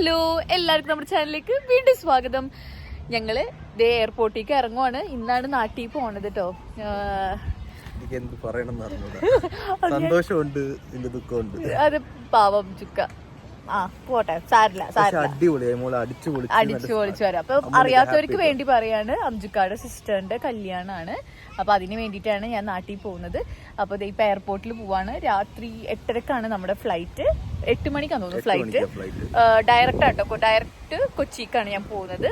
Hello എല്ലാവർക്കും നമ്മുടെ ചാനലിലേക്ക് വീണ്ടും സ്വാഗതം. ഞങ്ങൾ ദേ എയർപോർട്ടിലേക്ക് ഇറങ്ങുവാണ്. ഇന്നാണ് നാട്ടിൽ പോണത് കേട്ടോ സന്തോഷമുണ്ട് അത് പാവം ചുക്ക. ആ പോട്ടെ. സാരില്ല അടിച്ചു പൊളിച്ച് വരാം. അപ്പൊ അറിയാത്തവർക്ക് വേണ്ടി പറയാണ് അംജുക്കാട് സിസ്റ്ററിന്റെ കല്യാണമാണ് അപ്പൊ അതിന് വേണ്ടിയിട്ടാണ് ഞാൻ നാട്ടിൽ പോകുന്നത്. അപ്പൊ ഇപ്പൊ എയർപോർട്ടിൽ പോവാണ്. രാത്രി എട്ടരക്കാണ് നമ്മുടെ ഫ്ലൈറ്റ് എട്ട് മണിക്കാണ് തോന്നുന്നു ഫ്ലൈറ്റ് ഡയറക്റ്റ് ആട്ടോ. ഡയറക്റ്റ് കൊച്ചിക്കാണ് ഞാൻ പോകുന്നത്.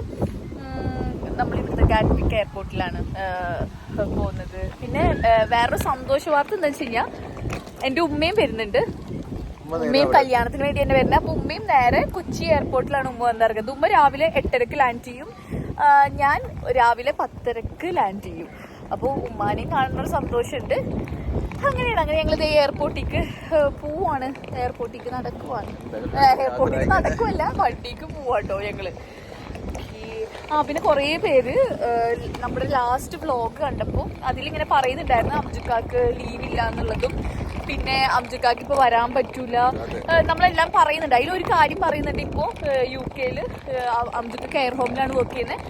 നമ്മൾ ഇവിടുത്തെ ഗാറ്റ്വിക് എയർപോർട്ടിലാണ് പോകുന്നത്. പിന്നെ വേറൊരു സന്തോഷ വാർത്ത എന്താ വെച്ച് കഴിഞ്ഞാൽ എന്റെ ഉമ്മയും വരുന്നുണ്ട്. ഉമ്മയും കല്യാണത്തിന് വേണ്ടി തന്നെ വരുന്നത് അപ്പൊ ഉമ്മയും നേരെ കൊച്ചി എയർപോർട്ടിലാണ് ഉമ്മ വന്നിറങ്ങുന്നത് ഉമ്മ രാവിലെ എട്ടരക്ക് ലാൻഡ് ചെയ്യും. ഞാൻ രാവിലെ പത്തരക്ക് ലാൻഡ് ചെയ്യും. അപ്പോൾ ഉമ്മാനെയും കാണുന്ന ഒരു സന്തോഷമുണ്ട്. അങ്ങനെയാണ്. അങ്ങനെ ഞങ്ങൾ എയർപോർട്ടിക്ക് പോവാണ്. എയർപോർട്ടിക്ക് നടക്കുവാണ്. എയർപോർട്ടിക്ക് നടക്കുവല്ല വണ്ടിക്ക് പോവാട്ടോ ഞങ്ങൾ. ഈ ആ പിന്നെ കുറേ പേര് നമ്മുടെ ലാസ്റ്റ് വ്ലോഗ് കണ്ടപ്പോൾ അതിലിങ്ങനെ പറയുന്നുണ്ടായിരുന്നു അബ്ജുക്കാക്ക് ലീവ് ഇല്ല എന്നുള്ളതും പിന്നെ അംജുക്കാക്ക് ഇപ്പൊ വരാൻ പറ്റൂല. നമ്മളെല്ലാം പറയുന്നുണ്ട്. അതിലൊരു കാര്യം പറയുന്നുണ്ട് ഇപ്പോ യു കെയിൽ അംജുക്ക് കെയർ ഹോമിലാണ് വർക്ക് ചെയ്യുന്നത്.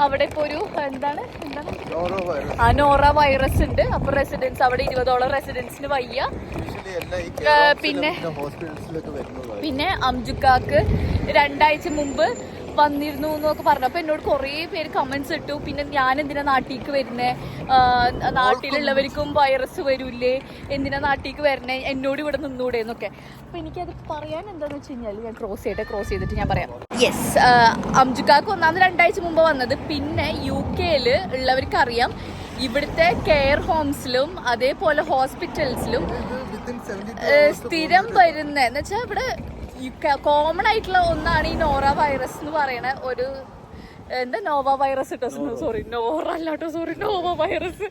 അവിടെ ഇപ്പോൾ ഒരു എന്താണ് എന്താണ്. ആ നോറ വൈറസ് ഉണ്ട്. അപ്പൊ റെസിഡൻസ് അവിടെ ഇരുപതോളം റെസിഡൻസിന് വയ്യ. പിന്നെ- പിന്നെ അംജുക്കാക്ക് രണ്ടാഴ്ച മുമ്പ് വന്നിരുന്നു എന്നൊക്കെ പറഞ്ഞു. അപ്പൊ എന്നോട് കുറേ പേര് കമന്റ്സ് ഇട്ടു. പിന്നെ ഞാൻ എന്തിനാ നാട്ടിലേക്ക് വരുന്നേ? നാട്ടിലുള്ളവർക്കും വൈറസ് വരൂലേ എന്തിനാ നാട്ടിലേക്ക് വരണേ? എന്നോട് ഇവിടെ നിന്നൂടെ എന്നൊക്കെ. അപ്പൊ എനിക്കത് പറയാൻ എന്താന്ന് വെച്ച് കഴിഞ്ഞാൽ ഞാൻ ക്രോസ് ചെയ്തിട്ട് ക്രോസ് ചെയ്തിട്ട് ഞാൻ പറയാം. യെസ് അംജുക്കാക്ക് ഒന്നാമത് രണ്ടാഴ്ച മുമ്പ് വന്നത്. പിന്നെ യു കെയിൽ ഉള്ളവർക്ക് അറിയാം ഇവിടുത്തെ കെയർ ഹോംസിലും അതേപോലെ ഹോസ്പിറ്റൽസിലും ഇത് within 72 ഏഹ് hours സ്ഥിരം വരുന്ന. എന്ന് വെച്ചാൽ ഇവിടെ കോമൺ ആയിട്ടുള്ള ഒന്നാണ് ഈ നോറ വൈറസ് എന്ന് പറയുന്ന ഒരു എന്താ നോവ വൈറസ് കേട്ടോ സോറി നോറ അല്ലാട്ടോ സോറി നോവ വൈറസ്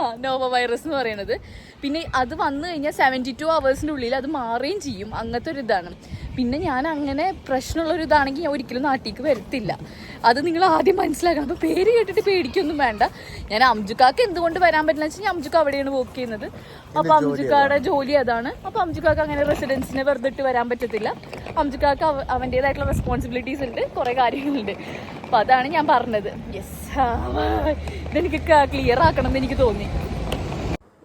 ആ നോവ വൈറസ് എന്ന് പറയണത്. പിന്നെ അത് വന്നു കഴിഞ്ഞാൽ സെവന്റി ടു അവേഴ്സിന്റെ ഉള്ളിൽ അത് മാറുകയും ചെയ്യും. അങ്ങനത്തെ ഒരു ഇതാണ്. പിന്നെ ഞാൻ അങ്ങനെ പ്രശ്നമുള്ള ഒരു ഇതാണെങ്കിൽ ഞാൻ ഒരിക്കലും നാട്ടിലേക്ക് വരത്തില്ല. അത് നിങ്ങൾ ആദ്യം മനസ്സിലാക്കണം. അപ്പോൾ പേര് കേട്ടിട്ട് പേടിക്കൊന്നും വേണ്ട. ഞാൻ അംജുക്കാക്ക് എന്തുകൊണ്ട് വരാൻ പറ്റില്ല വെച്ചാൽ അംജുക്ക അവിടെയാണ് വർക്ക് ചെയ്യുന്നത്. അപ്പോൾ അംജുക്കാടെ ജോലി അതാണ്. അപ്പോൾ അംജുക്കാക്ക് അങ്ങനെ റെസിഡൻസിനെ വെറുതെ ഇട്ട് വരാൻ പറ്റത്തില്ല. അംജുക്കാക്ക് അവ- അവന്റേതായിട്ടുള്ള റെസ്പോൺസിബിലിറ്റീസ് ഉണ്ട് കുറേ കാര്യങ്ങളുണ്ട്. അപ്പോൾ അതാണ് ഞാൻ പറഞ്ഞത്. യെസ് ഇതെനിക്ക് ക്ലിയർ ആക്കണം എന്ന് എനിക്ക് തോന്നി.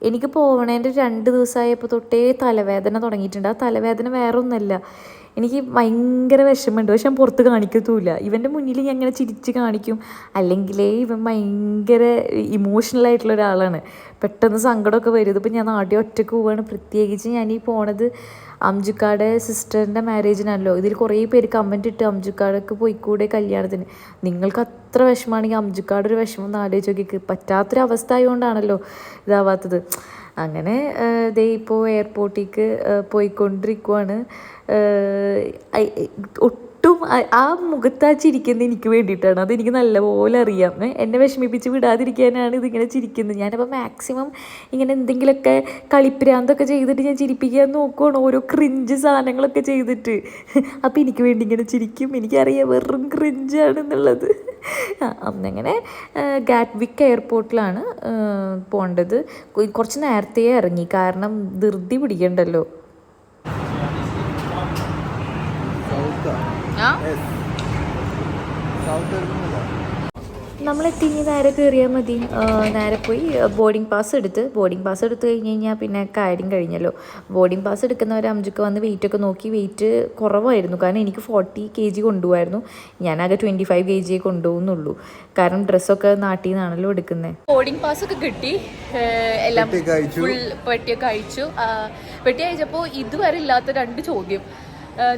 എനിക്ക് പോകണേന്റെ രണ്ട് ദിവസമായപ്പോൾ തൊട്ടേ തലവേദന തുടങ്ങിയിട്ടുണ്ട്. ആ തലവേദന വേറൊന്നുമല്ല. ഒന്നല്ല എനിക്ക് ഭയങ്കര വിഷമമുണ്ട്. പക്ഷെ ഞാൻ പുറത്ത് കാണിക്കത്തുമില്ല. ഇവന്റെ മുന്നിൽ ഞാൻ ഇങ്ങനെ ചിരിച്ച് കാണിക്കും. അല്ലെങ്കിലേ ഇവൻ ഭയങ്കര ഇമോഷണൽ ആയിട്ടുള്ള ഒരാളാണ്. പെട്ടെന്ന് സങ്കടമൊക്കെ വരും. ഇതിപ്പോൾ ഞാൻ നാട്ടിൽ ഒറ്റയ്ക്ക് പോവുകയാണ് പ്രത്യേകിച്ച് ഞാൻ ഈ പോണത് അംജുക്കാടെ സിസ്റ്ററിന്റെ മാരേജിനല്ലോ ഇതിൽ കുറേ പേര് കമന്റ് ഇട്ട് അംജുക്കാടൊക്കെ പോയിക്കൂടെ കല്യാണത്തിന്. നിങ്ങൾക്ക് അത്ര വിഷമമാണെങ്കിൽ അംജുക്കാട് ഒരു വിഷമം എന്ന് ആലോചിച്ച് നോക്കിക്ക്. പറ്റാത്തൊരവസ്ഥ ആയതുകൊണ്ടാണല്ലോ ഇതാവാത്തത്. അങ്ങനെ ദേ ഇപ്പോൾ എയർപോർട്ടിലേക്ക് പോയിക്കൊണ്ടിരിക്കുവാണ്. ഒട്ടും ആ- മുഖത്താ ചിരിക്കുന്നത് എനിക്ക് വേണ്ടിയിട്ടാണ്. അതെനിക്ക് നല്ലപോലെ അറിയാം. എന്നെ വിഷമിപ്പിച്ച് വിടാതിരിക്കാനാണ് ഇതിങ്ങനെ ചിരിക്കുന്നത്. ഞാനപ്പോൾ മാക്സിമം ഇങ്ങനെ എന്തെങ്കിലുമൊക്കെ കളിപ്രാന്തൊക്കെ ചെയ്തിട്ട് ഞാൻ ചിരിപ്പിക്കാൻ നോക്കുവാണ്. ഓരോ ക്രിഞ്ച് സാധനങ്ങളൊക്കെ ചെയ്തിട്ട്. അപ്പോൾ എനിക്ക് വേണ്ടി ഇങ്ങനെ ചിരിക്കും. എനിക്കറിയാം വെറും ക്രിഞ്ചാണെന്നുള്ളത് അന്നങ്ങനെ ഗാറ്റ്വിക്ക് എയർപോർട്ടിലാണ് പോകേണ്ടത് കുറച്ച് നേരത്തെ ഇറങ്ങി. കാരണം ധൃതി പിടിക്കണ്ടല്ലോ. നമ്മളെത്തി ഇനി നേരെ കയറിയാൽ മതി. നേരെ പോയി ബോർഡിംഗ് പാസ് എടുത്ത്. ബോർഡിംഗ് പാസ് എടുത്തു കഴിഞ്ഞ് കഴിഞ്ഞാൽ പിന്നെ കാര്യം കഴിഞ്ഞല്ലോ. ബോർഡിംഗ് പാസ് എടുക്കുന്നവർ അഞ്ചുക്ക് വന്ന് വെയിറ്റ് ഒക്കെ നോക്കി. വെയിറ്റ് കുറവായിരുന്നു. കാരണം എനിക്ക് ഫോർട്ടി കെ ജി കൊണ്ടുപോകായിരുന്നു ഞാനാകെ ട്വന്റി ഫൈവ് കെ ജിയെ കൊണ്ടുപോകുന്നുള്ളൂ കാരണം ഡ്രസ്സൊക്കെ നാട്ടിൽ നിന്നാണല്ലോ എടുക്കുന്നത് ബോർഡിംഗ് പാസ് ഒക്കെ കിട്ടി. എല്ലാം. ഫുൾ പെട്ടിയൊക്കെ അയച്ചു പെട്ടി അയച്ചപ്പോൾ ഇതുവരെ ഇല്ലാത്ത രണ്ട് ചോദ്യം.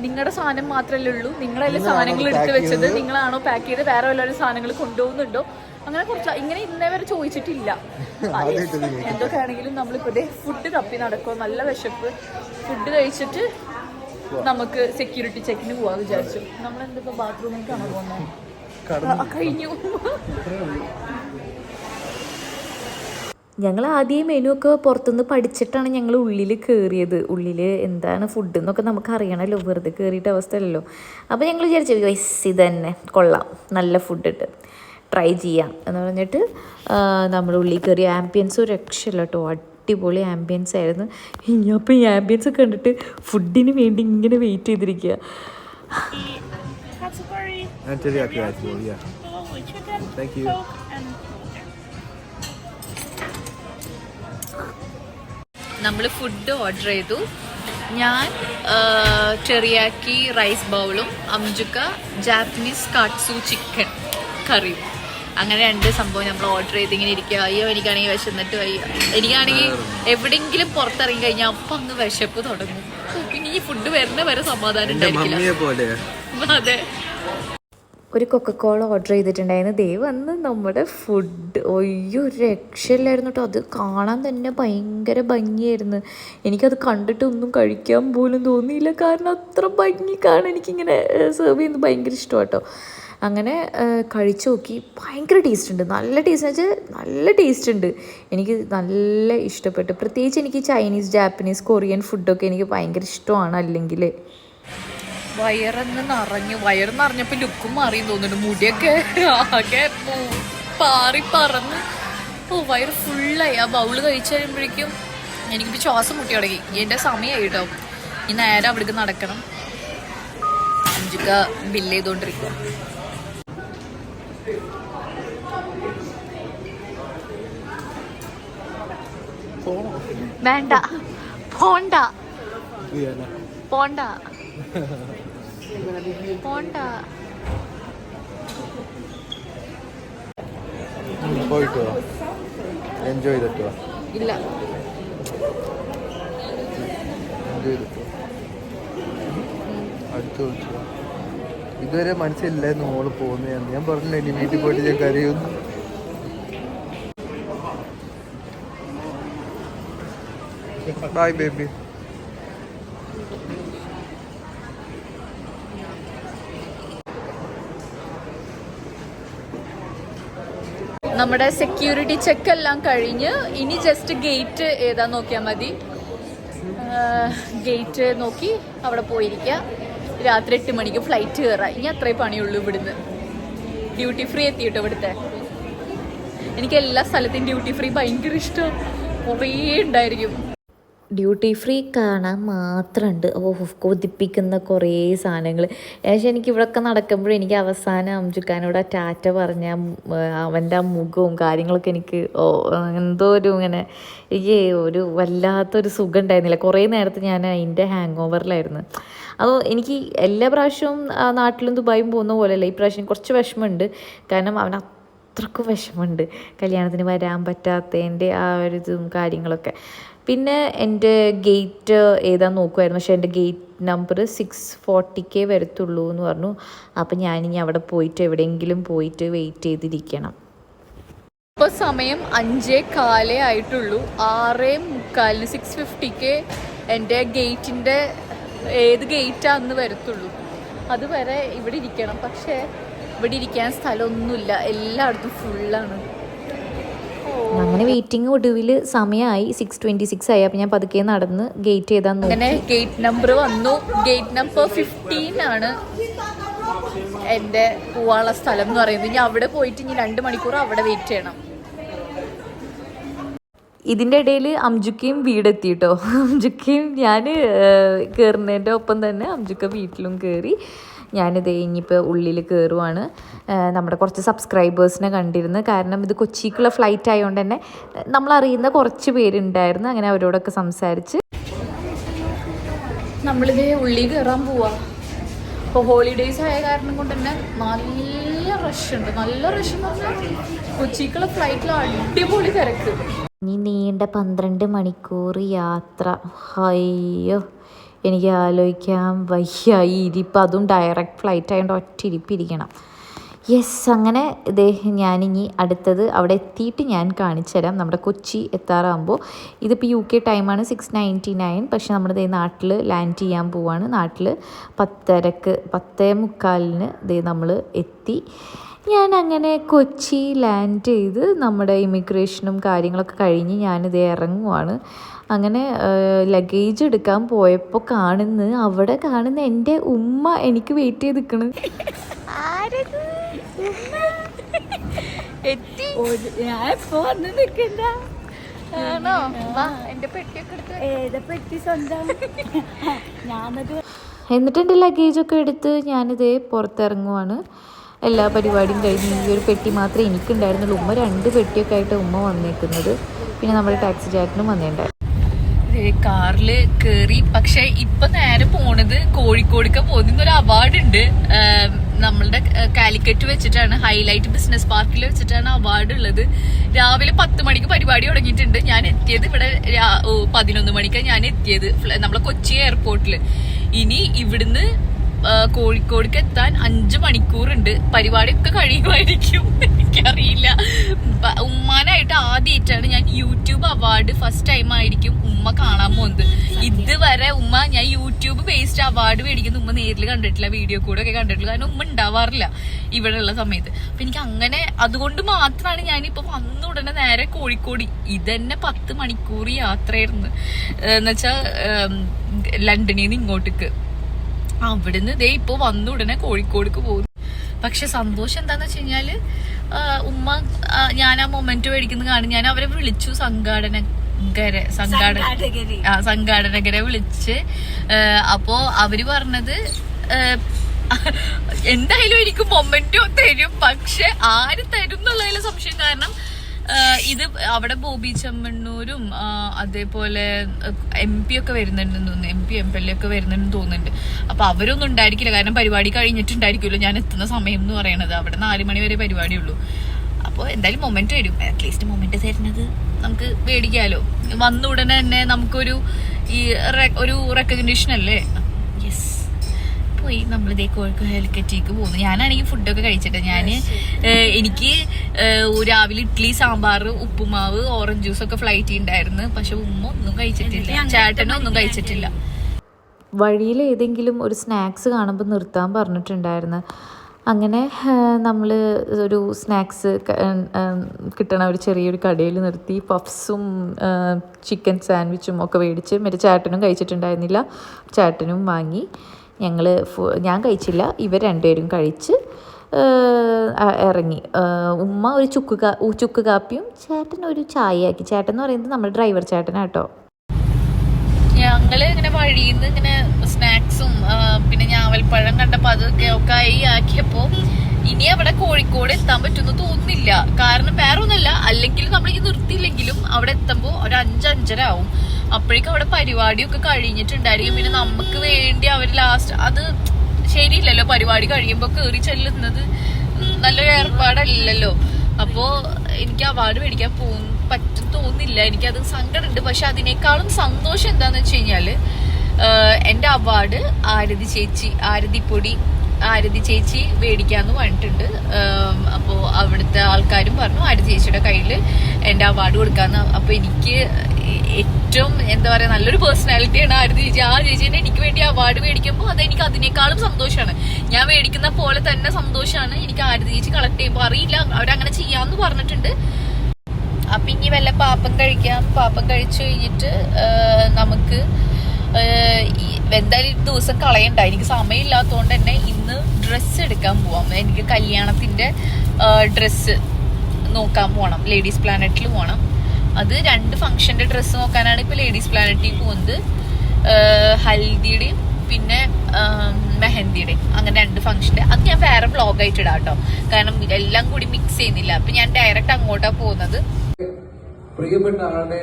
നിങ്ങളുടെ സാധനം മാത്രമല്ലേ ഉള്ളൂ. നിങ്ങളല്ലേ സാധനങ്ങൾ എടുത്ത് വെച്ചത്? നിങ്ങളാണോ പാക്ക് ചെയ്ത് വേറെ വല്ലവരും സാധനങ്ങൾ കൊണ്ടുപോകുന്നുണ്ടോ? അങ്ങനെ കുറച്ച് ഇങ്ങനെ ഇന്നേ വരെ ചോദിച്ചിട്ടില്ല. എന്തൊക്കെ ആണെങ്കിലും നമ്മളിപ്പോൾ ഫുഡ് തപ്പി നടക്കും നല്ല വിശപ്പ്. ഫുഡ് കഴിച്ചിട്ട് നമുക്ക് സെക്യൂരിറ്റി ചെക്കിന് പോവാ വിചാരിച്ചു. നമ്മൾ എന്തിപ്പോ ബാത്റൂമിലേക്കാണോ പോകുന്നത് കഴിഞ്ഞു. ഞങ്ങൾ ആദ്യം മെനു ഒക്കെ പുറത്തുനിന്ന് പഠിച്ചിട്ടാണ് ഞങ്ങൾ ഉള്ളിൽ കയറിയത് ഉള്ളിൽ എന്താണ് ഫുഡ് എന്നൊക്കെ നമുക്ക് അറിയണമല്ലോ വെറുതെ കയറിയിട്ട് അവസ്ഥയല്ലല്ലോ. അപ്പോൾ ഞങ്ങൾ വിചാരിച്ചു വയസ് ഇത് തന്നെ കൊള്ളാം. നല്ല ഫുഡ് ഇട്ട്. ട്രൈ ചെയ്യാം. എന്ന് പറഞ്ഞിട്ട് നമ്മൾ ഉള്ളിൽ കയറി ആംബിയൻസ് ഒരു രക്ഷയില്ല കേട്ടോ അടിപൊളി ആംബിയൻസ് ആയിരുന്നു. ഇനി അപ്പോൾ ഈ ആംബിയൻസ് ഒക്കെ കണ്ടിട്ട് ഫുഡിന് വേണ്ടി ഇങ്ങനെ വെയിറ്റ് ചെയ്തിരിക്കുക ശരിയാക്കി താങ്ക് യു നമ്മൾ ഫുഡ് ഓർഡർ ചെയ്തു. ഞാൻ ചെറിയാക്കി റൈസ് ബൗളും അംജുക്ക ജാപ്പനീസ് കാട്സു ചിക്കൻ കറിയും. അങ്ങനെ രണ്ട് സംഭവം നമ്മൾ ഓർഡർ ചെയ്ത് ഇങ്ങനെ ഇരിക്കുക അയ്യോ എനിക്കാണെങ്കിൽ വിശന്നിട്ട് വയ്യ. എനിക്കാണെങ്കിൽ എവിടെയെങ്കിലും പുറത്തിറങ്ങി കഴിഞ്ഞാൽ അപ്പം അങ്ങ് വിശപ്പ് തുടങ്ങും. ഇനി പിന്നെ ഈ ഫുഡ് വരുന്ന വരെ സമാധാനം ഉണ്ടായിരിക്കില്ല. അതെ. ഒരു കൊക്കക്കോള ഓർഡർ ചെയ്തിട്ടുണ്ടായിരുന്നു. ദൈവം അന്ന് നമ്മുടെ ഫുഡ് ഒയ്യോ രക്ഷയില്ലായിരുന്നു കേട്ടോ അത് കാണാൻ തന്നെ ഭയങ്കര ഭംഗിയായിരുന്നു. എനിക്കത് കണ്ടിട്ട് ഒന്നും കഴിക്കാൻ പോലും തോന്നിയില്ല. കാരണം അത്ര ഭംഗി കാണാൻ എനിക്കിങ്ങനെ സെർവ് ചെയ്യുന്നത് ഭയങ്കര ഇഷ്ടമാണ് കേട്ടോ അങ്ങനെ കഴിച്ചു നോക്കി. ഭയങ്കര ടേസ്റ്റ് ഉണ്ട്. നല്ല ടേസ്റ്റ് എന്ന് വെച്ചാൽ നല്ല ടേസ്റ്റ് ഉണ്ട്. എനിക്ക് നല്ല ഇഷ്ടപ്പെട്ടു. പ്രത്യേകിച്ച് എനിക്ക് ചൈനീസ് ജാപ്പനീസ് കൊറിയൻ ഫുഡൊക്കെ എനിക്ക് ഭയങ്കര ഇഷ്ടമാണ് അല്ലെങ്കിൽ വയറന്ന് നിറഞ്ഞു വയറ് നിറഞ്ഞപ്പോ ലുക്കും മാറി തോന്നുന്നു മുടിയൊക്കെ ആകെ പാറി പറന്ന്. ഓ വയറ് ഫുള്ളായി ആ ബൗൾ കഴിച്ചു കഴിയുമ്പോഴേക്കും എനിക്കിപ്പോ ശ്വാസം മുട്ടി തുടങ്ങി. എന്റെ സമയമായി കേട്ടോ ഈ നേരെ അവിടേക്ക് നടക്കണം. അഞ്ചുക്ക ബില്ല് ചെയ്തോണ്ടിരിക്കുക വേണ്ട. പോണ്ട. പോണ്ട പോണ്ട. പോയിട്ട്? വാ എൻജോയ് ചെയ്തിട്ട്? വാ ഇല്ല. എൻജോയ് ചെയ്തിട്ട്? വാ അടുത്ത് വിളിച്ചു? ഇതുവരെ മനസ്സിലായിരുന്നു മോൾ പോകുന്നതാണ് ഞാൻ പറഞ്ഞില്ല ഇനി വീട്ടിൽ പോയിട്ട് ഞാൻ കരയുന്നു ബൈ ബേബി നമ്മുടെ സെക്യൂരിറ്റി ചെക്ക് എല്ലാം കഴിഞ്ഞ് ഇനി ജസ്റ്റ് ഗേറ്റ് ഏതാ നോക്കിയാൽ മതി. ഗേറ്റ് നോക്കി അവിടെ പോയിരിക്കുക രാത്രി എട്ട് മണിക്ക് ഫ്ലൈറ്റ് കയറാം ഇനി അത്രേ പണിയുള്ളൂ ഇവിടുന്ന്. ഡ്യൂട്ടി ഫ്രീ എത്തിയിട്ടോ ഇവിടുത്തെ? എനിക്ക് എല്ലാ സ്ഥലത്തെയും ഡ്യൂട്ടി ഫ്രീ ഭയങ്കര ഇഷ്ടം. കുറേ ഉണ്ടായിരിക്കും. ഡ്യൂട്ടി ഫ്രീ കാണാൻ മാത്രമുണ്ട് ഓ കൊതിപ്പിക്കുന്ന കുറേ സാധനങ്ങൾ ഏകദേശം എനിക്ക് ഇവിടെയൊക്കെ നടക്കുമ്പോഴും എനിക്ക് അവസാനം അംജുക്കാനോട് ആ ടാറ്റ പറഞ്ഞ അവന്റെ ആ മുഖവും കാര്യങ്ങളൊക്കെ എനിക്ക് എന്തോ ഒരു ഇങ്ങനെ എനിക്ക് ഒരു വല്ലാത്തൊരു സുഖം ഉണ്ടായിരുന്നില്ല കുറേ നേരത്തെ ഞാൻ അതിന്റെ ഹാങ് ഓവറിലായിരുന്നു അപ്പോൾ എനിക്ക് എല്ലാ പ്രാവശ്യവും നാട്ടിലും ദുബായും പോകുന്ന പോലെയല്ല. ഈ പ്രാവശ്യം കുറച്ച് വിഷമമുണ്ട്. കാരണം അവൻ അത്രക്കും വിഷമമുണ്ട്. കല്യാണത്തിന് വരാൻ പറ്റാത്തതിന്റെ ആ ഒരു ഇതും കാര്യങ്ങളൊക്കെ. പിന്നെ എന്റെ ഗേറ്റ് ഏതാ നോക്കുമായിരുന്നു പക്ഷേ എന്റെ ഗേറ്റ് നമ്പർ സിക്സ് ഫോർട്ടിക്കേ വരത്തുള്ളൂ എന്ന് പറഞ്ഞു. അപ്പം ഞാനിനി അവിടെ പോയിട്ട് എവിടെയെങ്കിലും പോയിട്ട് വെയിറ്റ് ചെയ്തിരിക്കണം. ഇപ്പോൾ സമയം അഞ്ചേ കാലേ ആയിട്ടുള്ളൂ. ആറേ മുക്കാലിന് സിക്സ് ഫിഫ്റ്റിക്ക് എന്റെ ഗേറ്റിന്റെ ഏത് ഗേറ്റാന്ന് വരത്തുള്ളൂ. അതുവരെ ഇവിടെ ഇരിക്കണം. പക്ഷേ ഇവിടെ ഇരിക്കാൻ സ്ഥലമൊന്നുമില്ല. എല്ലായിടത്തും ഫുള്ളാണ് അങ്ങനെ വെയിറ്റിംഗ് ഒടുവിൽ സമയമായി. സിക്സ് ട്വന്റി സിക്സ് ആയി. അപ്പം ഞാൻ പതുക്കെ നടന്ന് ഗേറ്റ് ചെയ്താൽ അങ്ങനെ ഗേറ്റ് നമ്പർ വന്നു. ഗേറ്റ് നമ്പർ ഫിഫ്റ്റീൻ ആണ് എന്റെ പോവാനുള്ള സ്ഥലം എന്ന് പറയുന്നത്. ഞാൻ അവിടെ പോയിട്ട് ഇനി രണ്ട് മണിക്കൂർ അവിടെ വെയിറ്റ് ചെയ്യണം. ഇതിന്റെ ഇടയിൽ അംജുക്കയും വീടെത്തി കേട്ടോ അംജുക്കയും ഞാൻ കയറുന്നതിന്റെ ഒപ്പം തന്നെ അംജുക്ക വീട്ടിലും കയറി ഞാനിത് ഇനിയിപ്പോൾ ഉള്ളിൽ കയറുവാണ് നമ്മുടെ കുറച്ച് സബ്സ്ക്രൈബേഴ്സിനെ കണ്ടിരുന്നു. കാരണം ഇത് കൊച്ചിക്കുള്ള ഫ്ലൈറ്റ് ആയതുകൊണ്ട് തന്നെ നമ്മളറിയുന്ന കുറച്ച് പേരുണ്ടായിരുന്നു. അങ്ങനെ അവരോടൊക്കെ സംസാരിച്ച്. നമ്മളിത് ഉള്ളിൽ കയറാൻ പോവാ. ഇപ്പോൾ ഹോളിഡേയ്സ് ആയ കാരണം കൊണ്ട് തന്നെ നല്ല റഷ് ഉണ്ട്. നല്ല റഷ് എന്ന് പറഞ്ഞാൽ കൊച്ചിക്കുള്ള ഫ്ലൈറ്റിൽ അടിപൊളി തിരക്ക്. ഇനി നീണ്ട പന്ത്രണ്ട് മണിക്കൂർ യാത്ര. അയ്യോ. എനിക്ക് ആലോചിക്കാൻ വയ്യ ഈ ഇരിപ്പ് അതും ഡയറക്റ്റ് ഫ്ലൈറ്റ് ആയതുകൊണ്ട് ഒറ്റ ഇരിപ്പിരിക്കണം. യെസ് അങ്ങനെ ഇതേ ഞാനിനി അടുത്തത് അവിടെ എത്തിയിട്ട് ഞാൻ കാണിച്ചു തരാം. നമ്മുടെ കൊച്ചി എത്താറാകുമ്പോൾ ഇതിപ്പോൾ യു കെ ടൈമാണ് സിക്സ് നയന്റി നയൻ പക്ഷെ നമ്മുടെ ദേ നാട്ടിൽ ലാൻഡ് ചെയ്യാൻ പോവാണ്. നാട്ടിൽ പത്തരക്ക് പത്തേ മുക്കാലിന് ദേ നമ്മൾ എത്തി. ഞാൻ അങ്ങനെ കൊച്ചി ലാൻഡ് ചെയ്ത് നമ്മുടെ ഇമിഗ്രേഷനും കാര്യങ്ങളൊക്കെ കഴിഞ്ഞ് ഞാനിത് ഇറങ്ങുവാണ് അങ്ങനെ ലഗേജ് എടുക്കാൻ പോയപ്പോൾ കാണുന്ന അവിടെ കാണുന്ന എന്റെ ഉമ്മ എനിക്ക് വെയിറ്റ് ചെയ്ത് നിൽക്കണ് എന്നിട്ട് എന്റെ ലഗേജൊക്കെ എടുത്ത് ഞാനിതേ പുറത്തിറങ്ങുവാണ്. എല്ലാ പരിപാടിയും കഴിഞ്ഞ് ഈ ഒരു പെട്ടി മാത്രമേ എനിക്കുണ്ടായിരുന്നുള്ളൂ. ഉമ്മ രണ്ട് പെട്ടിയൊക്കെ ആയിട്ട് ഉമ്മ വന്നേക്കുന്നത്. പിന്നെ നമ്മുടെ ടാക്സി ചാറ്റിനും വന്നിട്ടുണ്ടായിരുന്നു കാറിൽ കേറി. പക്ഷെ ഇപ്പൊ നേരെ പോണത് കോഴിക്കോടൊക്കെ പോകുന്ന ഒരു അവാർഡ് ഉണ്ട്. നമ്മളുടെ കാലിക്കറ്റ് വെച്ചിട്ടാണ് ഹൈലൈറ്റ് ബിസിനസ് പാർക്കിൽ വെച്ചിട്ടാണ് അവാർഡ് ഉള്ളത്. രാവിലെ പത്ത് മണിക്ക് പരിപാടി തുടങ്ങിയിട്ടുണ്ട്. ഞാൻ എത്തിയത് ഇവിടെ പതിനൊന്ന് മണിക്കാണ് ഞാൻ എത്തിയത്. നമ്മളെ കൊച്ചി എയർപോർട്ടിൽ ഇനി ഇവിടുന്ന് കോഴിക്കോടേക്ക് എത്താൻ അഞ്ച് മണിക്കൂറുണ്ട്. പരിപാടിയൊക്കെ കഴിയുമായിരിക്കും. എനിക്കറിയില്ല. ഉമ്മാനായിട്ട് ആദ്യമായിട്ടാണ് ഞാൻ യൂട്യൂബ് അവാർഡ് ഫസ്റ്റ് ടൈം ആയിരിക്കും ഉമ്മ കാണാൻ പോകുന്നത്. ഇതുവരെ ഉമ്മ ഞാൻ യൂട്യൂബ് ബേസ്ഡ് അവാർഡ് മേടിക്കുന്ന. ഉമ്മ നേരിൽ കണ്ടിട്ടില്ല വീഡിയോ കൂടെ ഒക്കെ കണ്ടിട്ടില്ല കാരണം ഉമ്മ ഉണ്ടാവാറില്ല ഇവിടെ ഉള്ള സമയത്ത്. അപ്പൊ എനിക്ക് അങ്ങനെ അതുകൊണ്ട് മാത്രമാണ് ഞാനിപ്പോ വന്ന ഉടനെ നേരെ കോഴിക്കോട്. ഇതന്നെ പത്ത് മണിക്കൂർ യാത്രയായിരുന്നു. എന്നുവെച്ചാ ലണ്ടനിൽ നിന്ന് ഇങ്ങോട്ടേക്ക്. അവിടുന്ന് ദേ ഇപ്പൊ വന്ന ഉടനെ കോഴിക്കോടേക്ക് പോകുന്നു. പക്ഷെ സന്തോഷം എന്താന്ന് വെച്ച് കഴിഞ്ഞാൽ ഉമ്മ ഞാൻ ആ മൊമെന്റ് മേടിക്കുന്ന കാണും. ഞാൻ അവരെ വിളിച്ചു സംഘാടന സംഘാടന ആ സംഘാടനകരെ വിളിച്ച് അപ്പോ അവർ പറഞ്ഞത് എന്തായാലും എനിക്ക് മൊമെന്റോ തരും. പക്ഷെ ആര് തരും എന്നുള്ളതിൽ സംശയം. കാരണം ഇത് അവിടെ ബോബി ചെമ്മണ്ണൂരും അതേപോലെ എം പി ഒക്കെ വരുന്നുണ്ടെന്ന് തോന്നുന്നു. M P M L A ഒക്കെ വരുന്നുണ്ടെന്ന് തോന്നുന്നുണ്ട്. അപ്പൊ അവരൊന്നും ഉണ്ടായിരിക്കില്ല. കാരണം പരിപാടി കഴിഞ്ഞിട്ടുണ്ടായിരിക്കുമല്ലോ ഞാൻ എത്തുന്ന സമയം എന്ന് പറയണത്. അവിടെ നാല് മണി വരെ പരിപാടിയുള്ളൂ അപ്പോൾ എന്തായാലും മൊമെന്റ് വരും. അറ്റ്ലീസ്റ്റ് മൊമെന്റ് തരുന്നത് നമുക്ക് മേടിക്കാലോ. വന്ന ഉടനെ തന്നെ നമുക്കൊരു ഈ ഒരു റെക്കഗ്നീഷൻ അല്ലേ? പോയി നമ്മൾ ഇതേ കോഴിക്കോട് ഹെലിക്കറ്റിക്ക് പോകുന്നു. ഞാനാണെങ്കിൽ ഫുഡൊക്കെ കഴിച്ചിട്ട് ഞാൻ എനിക്ക് രാവിലെ ഇഡ്ഡലി സാമ്പാർ ഉപ്പുമാവ് ഓറഞ്ച് ജ്യൂസ് ഒക്കെ ഫ്ലൈറ്റ് ഉണ്ടായിരുന്നു പക്ഷെ ഉമ്മ ഒന്നും കഴിച്ചിട്ടില്ല. ചേട്ടനും ഒന്നും കഴിച്ചിട്ടില്ല. വഴിയിൽ ഏതെങ്കിലും ഒരു സ്നാക്സ് കാണുമ്പോൾ നിർത്താൻ പറഞ്ഞിട്ടുണ്ടായിരുന്നു. അങ്ങനെ നമ്മൾ ഒരു സ്നാക്സ് കിട്ടണ ഒരു ചെറിയൊരു കടയിൽ നിർത്തി പഫ്സും ചിക്കൻ സാൻഡ്വിച്ചും ഒക്കെ മേടിച്ച് മറ്റേ ചേട്ടനും കഴിച്ചിട്ടുണ്ടായിരുന്നില്ല. ചേട്ടനും വാങ്ങി. ഞങ്ങൾ ഞാൻ കഴിച്ചില്ല. ഇവർ രണ്ടുപേരും കഴിച്ച് ഇറങ്ങി. ഉമ്മ ഒരു ചുക്ക് കാ ചുക്ക് കാപ്പിയും ചേട്ടൻ ഒരു ചായ ആക്കി ചേട്ടൻ എന്ന് പറയുന്നത് നമ്മുടെ ഡ്രൈവർ ചേട്ടനാട്ടോ. ഞങ്ങൾ ഇങ്ങനെ വഴിയിൽ നിന്ന് ഇങ്ങനെ സ്നാക്സും പിന്നെ ഞാവൽപ്പഴം കണ്ടപ്പോൾ അതൊക്കെ ഒക്കെ ആയി ആക്കിയപ്പോ ഇനി അവിടെ കോഴിക്കോട് എത്താൻ പറ്റുമെന്ന് തോന്നുന്നില്ല. കാരണം വേറെ ഒന്നല്ല അല്ലെങ്കിൽ നമ്മളിക്ക് നിർത്തിയില്ലെങ്കിലും അവിടെ എത്തുമ്പോ ഒരു അഞ്ചഞ്ചര ആവും. അപ്പോഴേക്കും അവിടെ പരിപാടിയൊക്കെ കഴിഞ്ഞിട്ടുണ്ടായിരിക്കും. പിന്നെ നമുക്ക് വേണ്ടി അവർ ലാസ്റ്റ് അത് ശരിയില്ലല്ലോ പരിപാടി കഴിയുമ്പോ കേറി ചെല്ലുന്നത്. നല്ലൊരു ഏർപ്പാടല്ലല്ലോ. അപ്പോ എനിക്ക് അവാർഡ് മേടിക്കാൻ പോകും പറ്റും തോന്നില്ല എനിക്കത് സങ്കടമുണ്ട്. പക്ഷെ അതിനേക്കാളും സന്തോഷം എന്താന്ന് വെച്ച് കഴിഞ്ഞാൽ എന്റെ അവാർഡ് ആരതി ചേച്ചി ആരതി പൊടി ആരതി ചേച്ചി മേടിക്കാന്ന് പറഞ്ഞിട്ടുണ്ട്. അപ്പോ അവിടുത്തെ ആൾക്കാരും പറഞ്ഞു ആരതി ചേച്ചിയുടെ കയ്യിൽ എന്റെ അവാർഡ് കൊടുക്കാന്ന്. അപ്പൊ എനിക്ക് ഏറ്റവും എന്താ പറയാ നല്ലൊരു പേഴ്സണാലിറ്റിയാണ് ആരതി ചേച്ചി. ആ ചേച്ചീനെ എനിക്ക് വേണ്ടി അവാർഡ് മേടിക്കുമ്പോൾ അത് എനിക്ക് അതിനേക്കാളും സന്തോഷമാണ് ഞാൻ മേടിക്കുന്ന പോലെ തന്നെ സന്തോഷമാണ് എനിക്ക് ആരതി ചേച്ചി കളക്ട് ചെയ്യുമ്പോൾ അറിയില്ല അവരങ്ങനെ ചെയ്യാന്ന് പറഞ്ഞിട്ടുണ്ട്. അപ്പൊ ഇനി വല്ല പാപ്പം കഴിക്കാം. പാപ്പം കഴിച്ചു കഴിഞ്ഞിട്ട് നമുക്ക് എന്തായാലും ഈ ദിവസം കളയണ്ട. എനിക്ക് സമയമില്ലാത്തതുകൊണ്ട് തന്നെ ഇന്ന് ഡ്രസ്സ് എടുക്കാൻ പോവാം. എനിക്ക് കല്യാണത്തിന്റെ ഡ്രസ്സ് നോക്കാൻ പോകണം ലേഡീസ് പ്ലാനറ്റിൽ പോകണം അത് രണ്ട് ഫംഗ്ഷന്റെ ഡ്രസ്സ് നോക്കാനാണ് ഇപ്പൊ ലേഡീസ് പ്ലാനറ്റിൽ പോകുന്നത്. ഹൽദിയുടെയും പിന്നെ മെഹന്തിയുടെ മെഹന്തിയുടെയും. അങ്ങനെ രണ്ട് ഫംഗ്ഷന്റെ അത് ഞാൻ വേറെ ബ്ലോഗായിട്ട് ഇടാം കേട്ടോ. കാരണം എല്ലാം കൂടി മിക്സ് ചെയ്യുന്നില്ല. അപ്പൊ ഞാൻ ഡയറക്റ്റ് അങ്ങോട്ടാ പോകുന്നത്. പ്രിയപ്പെട്ട ആളുടെ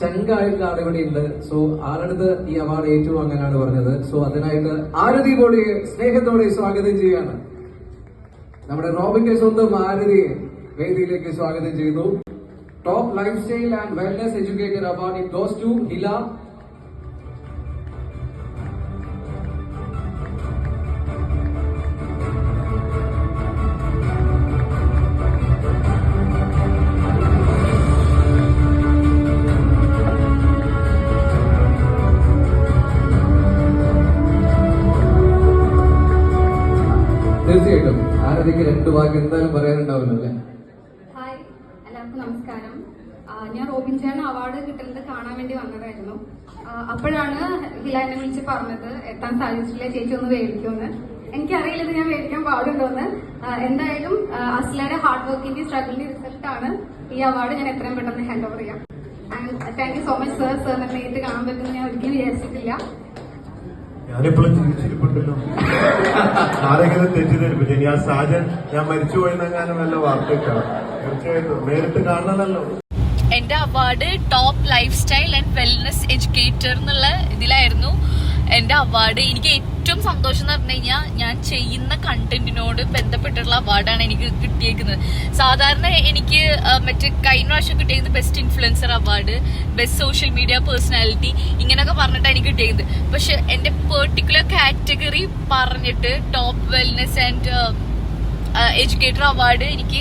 ചങ്കായിട്ടുള്ള ആൾ ഇവിടെ ഉണ്ട് സോ ആളടുത്ത് ഈ അവാർഡ് ഏറ്റുവാങ്ങാനാണ് പറഞ്ഞത്. സോ അതിനായിട്ട് ആരതി ബോഡിയെ സ്നേഹത്തോടെ സ്വാഗതം ചെയ്യാണ്. നമ്മുടെ റോബിന്റെ സ്വന്തം ആരതിയെ വേദിയിലേക്ക് സ്വാഗതം ചെയ്തു. Top lifestyle and wellness educator award in goes to Hila ആരതിക്ക് രണ്ട് വാക്ക് എന്തായാലും പറയാനുണ്ടാവില്ല അല്ലേ? ഹായ് എല്ലാവർക്കും നമസ്കാരം. ഞാൻ റോബിൻ ചേട്ടൻ അവാർഡ് കിട്ടുന്നത് കാണാൻ വേണ്ടി വന്നതായിരുന്നു. അപ്പോഴാണ് ഹില എന്നെ വിളിച്ച് പറഞ്ഞത് എത്താൻ സാധിച്ചില്ല ചേച്ചി ഒന്ന് മേടിക്കുമെന്ന്. എനിക്കറിയില്ല ഇത് ഞാൻ മേടിക്കാൻ പാടുണ്ടോന്ന്. എന്തായാലും അസ്ലാരെ ഹാർഡ് വർക്കിന്റെ സ്ട്രഗിളിന്റെ റിസൾട്ട് ആണ് ഈ അവാർഡ് ഞാൻ എത്രയും പെട്ടെന്ന് ഹാൻഡ് ഓവർ ചെയ്യാം. Thank you so much sir sir നേരിട്ട് കാണാൻ പറ്റുമെന്ന് ഞാൻ ഒരിക്കലും വിചാരിച്ചിട്ടില്ല. ഞാനെപ്പോഴും ജീവിച്ചിരിപ്പുണ്ടല്ലോ ആരെങ്കിലും തെറ്റിദ്ധരിപ്പിച്ചു ആ സാജൻ ഞാൻ മരിച്ചു പോയെന്നെങ്ങാനും വല്ല വാർത്തയ്ക്കാണ് തീർച്ചയായിട്ടും. നേരിട്ട് കാണണമല്ലോ. എന്റെ award top lifestyle and wellness educator എന്നുള്ള ഇതിലായിരുന്നു. എന്റെ അവാർഡ് എനിക്ക് ഏറ്റവും സന്തോഷം എന്ന് പറഞ്ഞു കഴിഞ്ഞാൽ ഞാൻ ചെയ്യുന്ന കണ്ടന്റിനോട് ബന്ധപ്പെട്ടുള്ള അവാർഡാണ് എനിക്ക് കിട്ടിയേക്കുന്നത്. സാധാരണ എനിക്ക് മറ്റേ കഴിഞ്ഞ പ്രാവശ്യം കിട്ടിയത് best influencer award best social media personality ഇങ്ങനെയൊക്കെ പറഞ്ഞിട്ടാണ് എനിക്ക് കിട്ടിയത് പക്ഷെ എന്റെ പെർട്ടിക്കുലർ കാറ്റഗറി പറഞ്ഞിട്ട് top wellness and educator award എനിക്ക്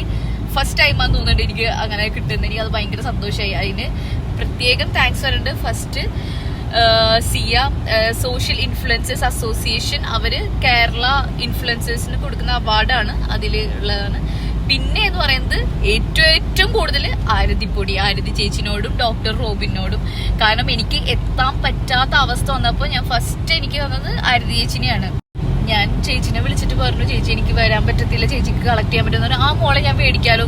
ഫസ്റ്റ് ടൈമാന്ന് തോന്നുന്നുണ്ട് എനിക്ക് അങ്ങനെ കിട്ടുന്നത്. എനിക്ക് അത് ഭയങ്കര സന്തോഷമായി. അതിന് പ്രത്യേകം താങ്ക്സ് പറയുന്നുണ്ട് first SIA social influencers association അവർ കേരള ഇൻഫ്ലുവൻസേഴ്സിന് കൊടുക്കുന്ന അവാർഡാണ് അതിൽ ഉള്ളതാണ് പിന്നെ എന്ന് പറയുന്നത് ഏറ്റവും ഏറ്റവും കൂടുതൽ ആരതിപ്പൊടി ആരതി ചേച്ചിനോടും ഡോക്ടർ റോബിനോടും. കാരണം എനിക്ക് എത്താൻ പറ്റാത്ത അവസ്ഥ വന്നപ്പോൾ ഞാൻ ഫസ്റ്റ് എനിക്ക് വന്നത് ആരതി ചേച്ചിനെയാണ്. ഞാൻ ചേച്ചിനെ വിളിച്ചിട്ട് പറഞ്ഞു ചേച്ചി എനിക്ക് വരാൻ പറ്റത്തില്ല ചേച്ചിക്ക് കളക്ട് ചെയ്യാൻ പറ്റുന്ന ആ മോളെ ഞാൻ മേടിക്കാലോ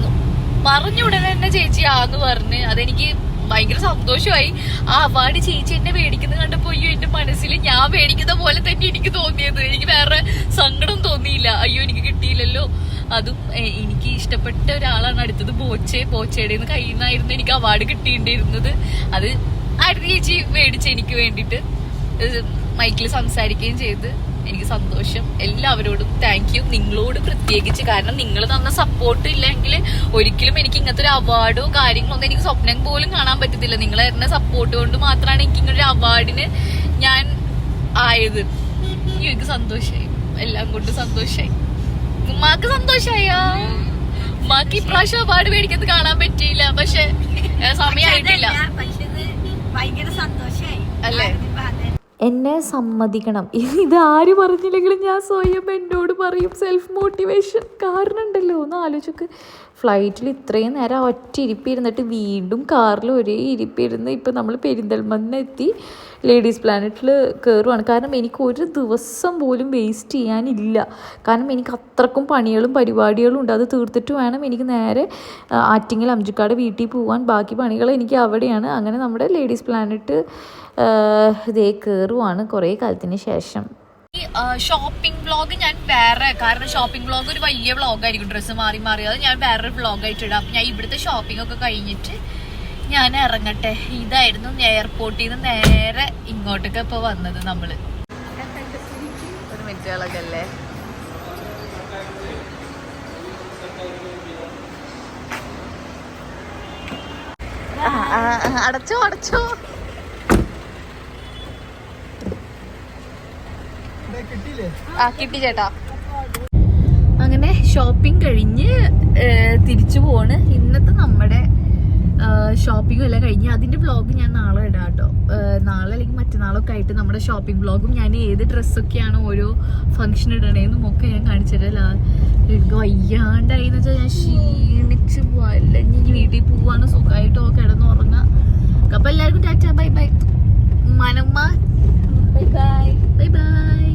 പറഞ്ഞു ഉടനെ തന്നെ ചേച്ചി ആന്ന് പറഞ്ഞ് അതെനിക്ക് ഭയങ്കര സന്തോഷമായി. ആ അവാർഡ് ചേച്ചി എന്നെ മേടിക്കുന്നത് കണ്ടപ്പോ അയ്യോ എന്റെ മനസ്സിൽ ഞാൻ മേടിക്കുന്ന പോലെ തന്നെ എനിക്ക് തോന്നിയത്. എനിക്ക് വേറെ സങ്കടം തോന്നിയില്ല. അയ്യോ എനിക്ക് കിട്ടിയില്ലല്ലോ. അതും എനിക്ക് ഇഷ്ടപ്പെട്ട ഒരാളാണ് അടുത്തത് ബോച്ചെ. ബോച്ചയുടെ കയ്യിൽ നിന്നായിരുന്നു എനിക്ക് അവാർഡ് കിട്ടിയിട്ടുണ്ടായിരുന്നത്. അത് ആരുടെ ചേച്ചി മേടിച്ച് എനിക്ക് വേണ്ടിയിട്ട്. മൈക്കിൽ സംസാരിക്കുകയും ചെയ്ത്. എനിക്ക് സന്തോഷം. എല്ലാവരോടും താങ്ക് യു നിങ്ങളോട് പ്രത്യേകിച്ച് കാരണം നിങ്ങൾ തന്ന സപ്പോർട്ട് ഇല്ലെങ്കിൽ ഒരിക്കലും എനിക്ക് ഇങ്ങനത്തെ ഒരു അവാർഡോ കാര്യങ്ങളോ ഒന്നും എനിക്ക് സ്വപ്നം പോലും കാണാൻ പറ്റത്തില്ല. നിങ്ങൾ തരുന്ന സപ്പോർട്ട് കൊണ്ട് മാത്രമാണ് എനിക്ക് ഇങ്ങനൊരു ഒരു അവാർഡിന് ഞാൻ ആയത്. എനിക്ക് സന്തോഷമായി എല്ലാം കൊണ്ട് സന്തോഷമായി ഉമ്മാക്ക് സന്തോഷായോ? ഉമ്മാക്ക് ഇപ്രാവശ്യം അവാർഡ് മേടിക്കുന്നത് കാണാൻ പറ്റിയില്ല. പക്ഷെ സമയമായിട്ടില്ല. ഭയങ്കര സന്തോഷമായി അല്ലേ? എന്നെ സമ്മതിക്കണം. ഇത് ആര് പറഞ്ഞില്ലെങ്കിലും ഞാൻ സ്വയം എന്നോട് പറയും. സെൽഫ് മോട്ടിവേഷൻ കാരണം ഉണ്ടല്ലോ ഒന്ന് ആലോചിക്ക് ഫ്ലൈറ്റിൽ ഇത്രയും നേരം ഒറ്റ ഇരിപ്പിരുന്നിട്ട് വീണ്ടും കാറിൽ ഒരേ ഇരിപ്പിരുന്ന് ഇപ്പം നമ്മൾ പെരിന്തൽമണ്ണ എത്തി ലേഡീസ് പ്ലാനറ്റിൽ കയറുവാണ്. കാരണം എനിക്ക് ഒരു ദിവസം പോലും വേസ്റ്റ് ചെയ്യാനില്ല. കാരണം എനിക്ക് അത്രക്കും പണികളും പരിപാടികളും ഉണ്ട്. അത് തീർത്തിട്ട് വേണം എനിക്ക് നേരെ ആറ്റിങ്ങൽ അഞ്ചുക്കാട് വീട്ടിൽ പോകാൻ ബാക്കി പണികൾ എനിക്ക് അവിടെയാണ്. അങ്ങനെ നമ്മുടെ ലേഡീസ് പ്ലാനറ്റ് ഇതേ കയറുവാണ് കുറേ കാലത്തിന് ശേഷം. ഷോപ്പിംഗ് വ്ളോഗ് ഞാൻ വേറെ കാരണം ഷോപ്പിംഗ് വ്ളോഗ് ഒരു വലിയ വ്ളോഗായിരിക്കും ഡ്രസ്സ് മാറി മാറി. അത് ഞാൻ വേറൊരു വ്ളോഗായിട്ട് ഇടാം. ഞാൻ ഇവിടുത്തെ ഷോപ്പിംഗ് ഒക്കെ കഴിഞ്ഞിട്ട് ഞാൻ ഇറങ്ങട്ടെ. ഇതായിരുന്നു എയർപോർട്ടിൽ നിന്ന് നേരെ ഇങ്ങോട്ടൊക്കെ ഇപ്പോൾ വന്നത് നമ്മൾ. ഒരു മിനിറ്റുകളൊക്കെ അല്ലേ? അടച്ചോ അടച്ചോ. ആ കിട്ടി ചേട്ടാ. അങ്ങനെ ഷോപ്പിംഗ് കഴിഞ്ഞ് തിരിച്ചു പോണ്. ഇന്നത്തെ നമ്മുടെ ഷോപ്പിംഗും എല്ലാം കഴിഞ്ഞ് അതിന്റെ വ്ളോഗ് ഞാൻ നാളെ ഇടാം കേട്ടോ. നാളെ അല്ലെങ്കിൽ മറ്റന്നാളൊക്കെ ആയിട്ട് നമ്മുടെ ഷോപ്പിംഗ് വ്ളോഗും ഞാൻ ഏത് ഡ്രസ്സൊക്കെയാണ് ഓരോ ഫംഗ്ഷൻ ഇടണേന്നും ഒക്കെ ഞാൻ കാണിച്ചിട്ടില്ല എനിക്ക് വയ്യാണ്ടായി എന്ന് വെച്ചാൽ ഞാൻ ക്ഷീണിച്ച് പോവാ അല്ലെങ്കിൽ വീട്ടിൽ പോവാണ്. സുഖമായിട്ടോ കിടന്ന് ഉറങ്ങാം അപ്പൊ എല്ലാവർക്കും ടാറ്റ ബൈ ബൈ. മനമ്മ ബൈ ബൈ. Bye bye.